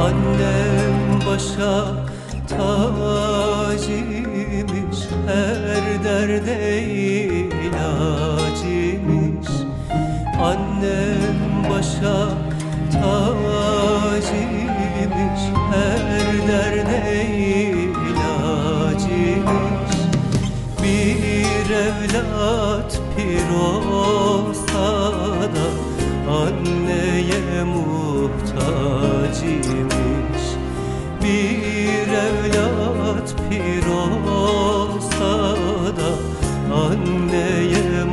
Annem başa tacıymış Her derde ilacıymış Annem başa tacıymış Her derde ilacıymış Bir evlat pir olsa da Anne muhtacıymış. Bir evlat pir olsa da anneye